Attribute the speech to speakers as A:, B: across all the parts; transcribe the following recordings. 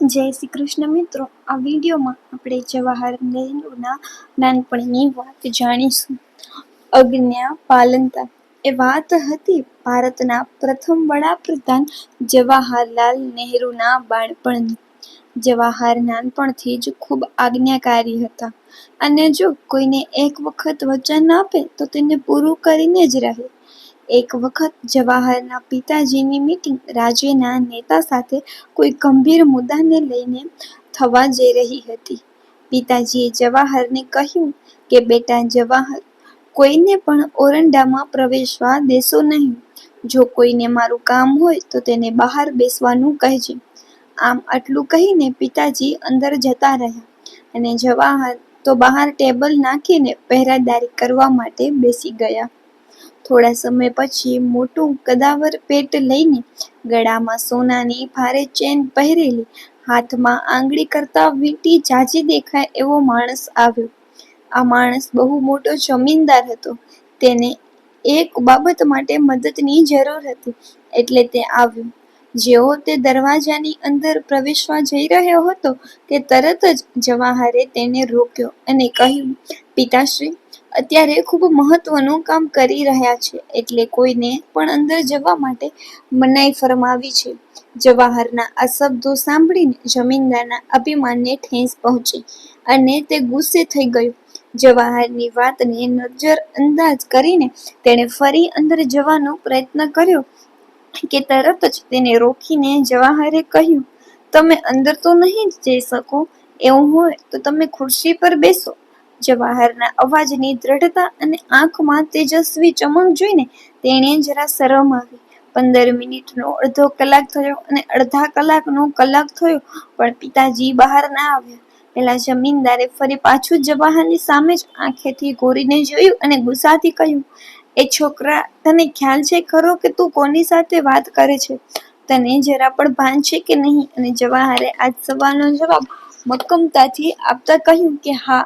A: જય શ્રી કૃષ્ણ મિત્રો. આ વિડીયોમાં આપણે જવાહર નહેરુના નાનપણની વાત જાણીશું. અજ્ઞા પાલનતા. એ વાત હતી ભારતના પ્રથમ વડાપ્રધાન જવાહરલાલ નહેરુના બાળપણની. જવાહર નાનપણથી જ ખૂબ આજ્ઞાકારી હતા. અને જો કોઈને એક વખત વચન આપે તો તેને પૂરું કરીને જ રહે. એક વખત જવાહરના પિતાજીની મીટિંગ રાજ્યના નેતા સાથે કોઈ ગંભીર મુદ્દાને લઈને થવા જઈ રહી હતી. પિતાજીએ જવાહરને કહ્યું કે, બેટા, જવાહર કોઈને પણ ઓરંડામાં પ્રવેશવા દેશો નહીં. જો કોઈને મારું કામ હોય, તો તેને બહાર બેસવાનું કહેજે. આમ આટલું કહીને પિતાજી અંદર જતા રહ્યા અને જવાહર તો બહાર ટેબલ નાખીને પહેરાદારી કરવા માટે બેસી ગયા. થોડા સમય પછી મોટું કદાવર પેટ લઈને ગળામાં સોનાની ભારે ચેન પહેરેલી, હાથમાં આંગળી કરતાં વીંટી ઝાઝી દેખાય એવો માણસ આવ્યો. આ માણસ બહુ મોટો જમીનદાર હતો. તેને એક બાબત માટે મદદની જરૂર હતી. એટલે તે આવ્યો. જેવો તે દરવાજાની અંદર પ્રવેશવા જઈ રહ્યો હતો કે તરત જ જવાહરે તેને રોક્યો અને કહ્યું, પિતાશ્રી અત્યારે ખૂબ મહત્વનું કામ કરી રહ્યા છે. એટલે કોઈને પણ અંદર જવા માટે મનાઈ ફરમાવી છે. જવાહરના આ શબ્દો સાંભળીને જમીનદારના અભિમાનને ઠેંસ પહોંચી અને તે ગુસ્સે થઈ ગયો. જવાહરની વાતને નજર અંદાજ કરીને તેણે ફરી અંદર જવાનો પ્રયત્ન કર્યો કે તરત જ તેને રોકીને જવાહરે કહ્યું, તમે અંદર તો નહીં જઈ શકો, એવું હોય તો તમે ખુરશી પર બેસો. જવાહરના અવાજની દ્રઢતા અને આંખમાં તેજસ્વી ચમક જોઈને તેણે જરા શરમ આવી. પંદર મિનિટનો અડધો કલાક થયો અને અડધા કલાકનો કલાક થયો, પણ પિતાજી બહાર ના આવ્યા. પેલા જમીનદારે ફરી પાછું જવાહરની સામે જ આંખેથી ઘોરીને જોયું અને ગુસ્સાથી કહ્યું, એ છોકરા, તને ખ્યાલ છે ખરો કે તું કોની સાથે વાત કરે છે? તને જરા પણ ભાન છે કે નહીં? અને જવાહરે આ સવાલનો જવાબ મક્કમતાથી આપતા કહ્યું કે, હા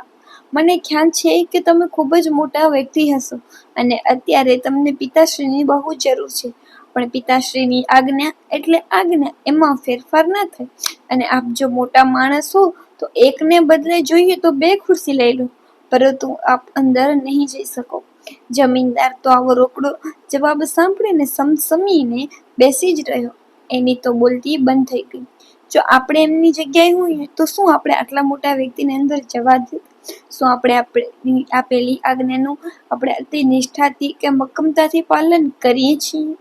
A: મને ખ્યાલ છે કે તમે ખૂબ જ મોટા વ્યક્તિ હશો અને અત્યારે તમને પિતાશ્રીની બહુ જરૂર છે. પણ પિતાશ્રીની આજ્ઞા એટલે આજ્ઞા, એમાં ફેરફાર ના થાય. અને આપ જો મોટા માણસ હો, તો એકને બદલે જોઈએ તો બે ખુરશી લઈ લો. પરંતુ આપ અંદર નહીં જઈ શકો. જમીનદાર તો આવો રોકડો જવાબ સાંભળીને સમસમીને બેસી જ રહ્યો. એની તો બોલતી બંધ થઈ ગઈ. જો આપણે એમની જગ્યાએ હોઈએ, તો શું આપણે આટલા મોટા વ્યક્તિને અંદર જવા દે? શું આપણે આપણી આપેલી આજ્ઞાનું આપણે અતિ નિષ્ઠાથી કે મક્કમતાથી પાલન કરીએ છીએ.